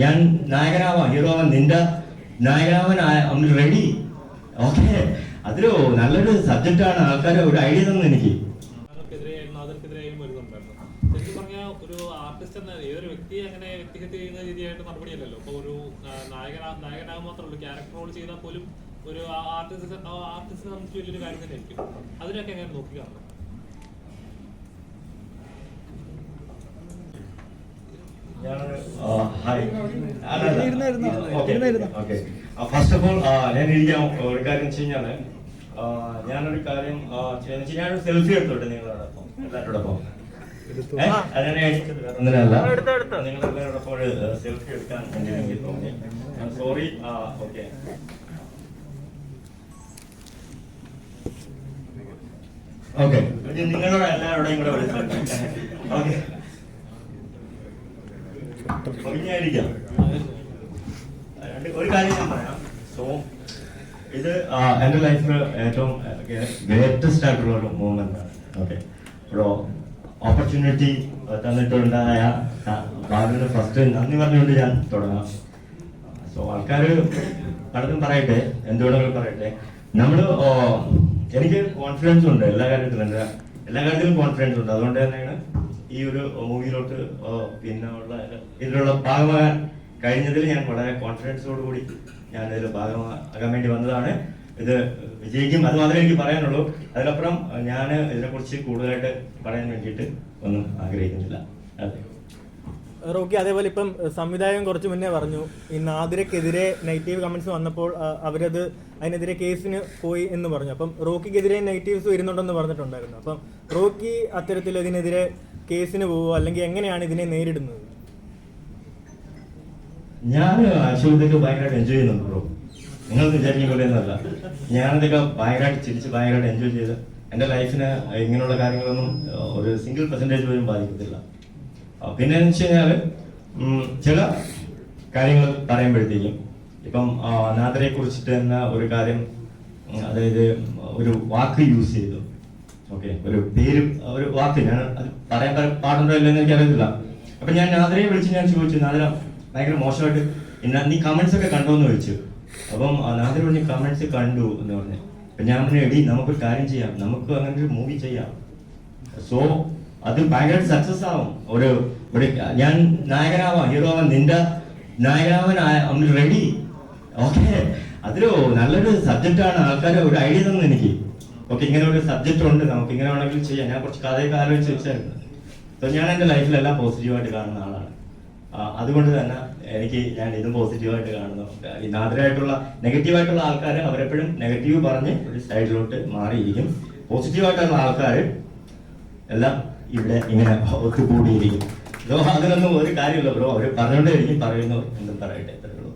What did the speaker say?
ഞാൻ നായകനാവാം ഹീറോ ആവാൻ. നിന്റെ നായകനാവാൻ റെഡി ഓക്കെ അതൊരു നല്ലൊരു സബ്ജക്റ്റാണ് ആൾക്കാർ ഒരു ഐഡിയ തന്നെ എനിക്ക്. ഒരു ആർട്ടിസ്റ്റ് എന്ന ഏതൊരു വ്യക്തിയെ അങ്ങനെ വ്യക്തിഹത്യ ചെയ്യുന്ന രീതിയായിട്ട് നടപടിയല്ലല്ലോ ഇപ്പോൾ ഒരു നായകൻ നായകനാകും മാത്രമേ ക്യാരക്ടർ റോൾ ചെയ്താൽ പോലും ഒരു ആർട്ടിസ്റ്റ് ആർട്ടിസ്റ്റിനെ സംബന്ധിച്ച് വലിയൊരു കാര്യം തന്നെയായിരിക്കും. അതിനൊക്കെ എങ്ങനെ ഫസ്റ്റ് ഓഫ് ഓൾ ഞാൻ ഇരിക്കാം. ഒരു കാര്യം വെച്ച് കഴിഞ്ഞാൽ ആ, ഞാനൊരു കാര്യം ഞാനൊരു സെൽഫി എടുത്തോട്ടെ നിങ്ങളോടൊപ്പം എല്ലാവരോടൊപ്പം നിങ്ങൾ എല്ലാരോടൊപ്പം ഒരു സെൽഫി എടുക്കാൻ തോന്നി. എനിക്ക് തോന്നി സോറി ഓക്കെ ഓക്കെ നിങ്ങളോട് എല്ലാവരോടും കൂടെ വിളിച്ചിട്ടുണ്ട് ഓക്കെ ഇത് എന്റെ ലൈഫിൽ ഏറ്റവും ഗ്രേറ്റസ്റ്റ് ആയിട്ടുള്ള ഒരു മൂമെന്റ് ആണ്. ഓക്കെ ഒരു ഓപ്പർച്യൂണിറ്റി തന്നിട്ടുണ്ടായ ബാബുവിന് ഫസ്റ്റ് നന്ദി പറഞ്ഞുകൊണ്ട് ഞാൻ തുടങ്ങാം. സോ ആൾക്കാർ പലതും പറയട്ടെ എന്തുകൊണ്ടെങ്കിലും പറയട്ടെ. നമ്മൾ എനിക്ക് കോൺഫിഡൻസ് ഉണ്ട് എല്ലാ കാര്യത്തിലും എല്ലാ കാര്യത്തിലും കോൺഫിഡൻസ് ഉണ്ട്. അതുകൊണ്ട് തന്നെയാണ് ഈ ഒരു മൂവിയിലോട്ട് പിന്നെ ഉള്ള ഇതിലുള്ള ഭാഗമാകാൻ കഴിഞ്ഞതിൽ ഞാൻ വളരെ കോൺഫിഡൻസോട് കൂടി ഞാൻ ഇതിൽ ഭാഗമാകാൻ വേണ്ടി വന്നതാണ്. ഇത് വിജയിക്കും അത് മാത്രമേ എനിക്ക് പറയാനുള്ളൂ. അതിനപ്പുറം ഞാൻ ഇതിനെക്കുറിച്ച് കൂടുതലായിട്ട് പറയാൻ വേണ്ടിയിട്ട് ഒന്നും ആഗ്രഹിക്കുന്നില്ല. അതെ റോക്കി അതേപോലെ ഇപ്പം സംവിധായകൻ കുറച്ച് മുന്നേ പറഞ്ഞു ഈ നാദിരക്കെതിരെ നെഗറ്റീവ് കമന്റ്സ് വന്നപ്പോൾ അവരത് അതിനെതിരെ കേസിന് പോയി എന്ന് പറഞ്ഞു. അപ്പം റോക്കിക്കെതിരെ നെഗറ്റീവ്സ് വരുന്നുണ്ടെന്ന് പറഞ്ഞിട്ടുണ്ടായിരുന്നു. അപ്പം റോക്കി അത്തരത്തിൽ ഇതിനെതിരെ കേസിന് പോവുക അല്ലെങ്കിൽ എങ്ങനെയാണ് ഇതിനെ നേരിടുന്നത്? ഞാൻ ഇതൊക്കെ ഭയങ്കരമായിട്ട് എൻജോയ് ചെയ്യുന്നുണ്ട് ബ്രോ നിങ്ങൾ വിചാരിക്കുന്ന പോലെ ഒന്നല്ല. ഞാനിതൊക്കെ ഭയങ്കരമായിട്ട് ചിരിച്ച് ഭയങ്കരമായിട്ട് എൻജോയ് ചെയ്ത് എന്റെ ലൈഫിന് ഇങ്ങനെയുള്ള കാര്യങ്ങളൊന്നും ഒരു സിംഗിൾ പെർസെന്റേജ് പോലും ബാധിക്കത്തില്ല. പിന്നെ എന്ന് വെച്ച് കഴിഞ്ഞാൽ ചില കാര്യങ്ങൾ പറയുമ്പോഴത്തേക്കും ഇപ്പം നാദരെ കുറിച്ചിട്ട് തന്നെ ഒരു കാര്യം അതായത് ഒരു വാക്ക് യൂസ് ചെയ്തു. ഓക്കെ ഒരു പേര് ഒരു വാക്ക് ഞാൻ അത് പറയാൻ പാടുണ്ടോ ഇല്ലെന്ന് എനിക്ക് അറിയത്തില്ല. അപ്പൊ ഞാൻ നാദരയെ വിളിച്ച് ഞാൻ ചോദിച്ചു നാദര ഭയങ്കര മോശമായിട്ട് പിന്നെ നീ കമന്റ്സ് ഒക്കെ കണ്ടോ എന്ന് ചോദിച്ചു. അപ്പം നാദര പറഞ്ഞു കമന്റ്സ് കണ്ടു എന്ന് പറഞ്ഞു. അപ്പൊ ഞാൻ പറഞ്ഞു എടി നമുക്കൊരു കാര്യം ചെയ്യാം. നമുക്ക് അങ്ങനെ ഒരു മൂവി ചെയ്യാം. സോ അത് ഭയങ്കര സക്സസ് ആവും. ഒരു ഞാൻ നായകനാവാം ഹീറോ ആവാൻ നിന്റെ നായകനാവാൻ അവന് റെഡി ഓക്കെ അതൊരു നല്ലൊരു സബ്ജക്റ്റാണ് ആൾക്കാർ ഒരു ഐഡിയ തന്നെ എനിക്ക്. ഓക്കെ ഇങ്ങനെ ഒരു സബ്ജക്റ്റ് ഉണ്ട്. നമുക്ക് ഇങ്ങനെ വേണമെങ്കിൽ ചെയ്യാം. ഞാൻ കുറച്ച് കഥയൊക്കെ ആലോചിച്ച് വെച്ചായിരുന്നു. ഞാൻ എന്റെ ലൈഫിലെല്ലാം പോസിറ്റീവായിട്ട് കാണുന്ന ആളാണ്. അതുകൊണ്ട് തന്നെ എനിക്ക് ഞാൻ ഇതും പോസിറ്റീവായിട്ട് കാണുന്നു. ഈ നാദിരായിട്ടുള്ള നെഗറ്റീവായിട്ടുള്ള ആൾക്കാർ അവരെപ്പോഴും നെഗറ്റീവ് പറഞ്ഞ് ഒരു സൈഡിലോട്ട് മാറിയിരിക്കും. പോസിറ്റീവായിട്ടുള്ള ആൾക്കാർ എല്ലാം ഇവിടെ ഇങ്ങനെ ഒത്തുകൂടിയിരിക്കും സോ അതിനൊന്നും ഒരു കാര്യമില്ല ബ്രോ. അവർ പറഞ്ഞുകൊണ്ടേയിരിക്കും പറയുന്നു എന്തും പറയട്ടെ. അത്രേ ഉള്ളൂ.